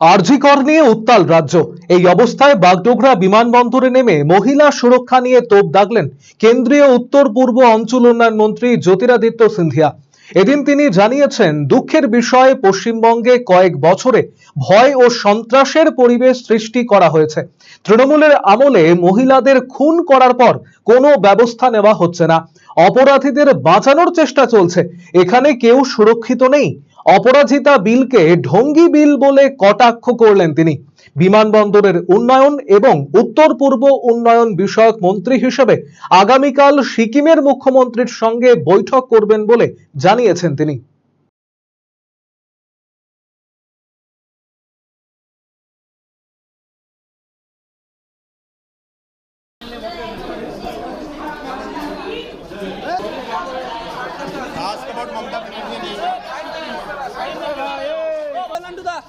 আরজিকর নিয়ে উত্তাল রাজ্য। এই অবস্থায় বাগডোগরা বিমানবন্দরে নেমে মহিলা সুরক্ষা নিয়ে তোপ দাগলেন কেন্দ্রীয় উত্তর পূর্ব অঞ্চল উন্নয়ন মন্ত্রী জ্যোতিরাদিত্য সিন্ধিয়া। এদিন তিনি জানিয়েছেন, দুঃখের বিষয়ে, পশ্চিমবঙ্গে কয়েক বছরে ভয় ও সন্ত্রাসের পরিবেশ সৃষ্টি করা হয়েছে। তৃণমূলের আমলে মহিলাদের খুন করার পর কোনো ব্যবস্থা নেওয়া হচ্ছে না। অপরাধীদের বাঁচানোর চেষ্টা চলছে। এখানে কেউ সুরক্ষিত নেই। অপরাজিতা বিলকে ঢঙ্গি বিল বলে কটাক্ষ করলেন তিনি। বিমানবন্দরের উন্নয়ন এবং উত্তর পূর্ব উন্নয়ন বিষয়ক মন্ত্রী হিসেবে আগামীকাল সিকিমের মুখ্যমন্ত্রীর সঙ্গে বৈঠক করবেন বলে জানিয়েছেন তিনি। Onu da.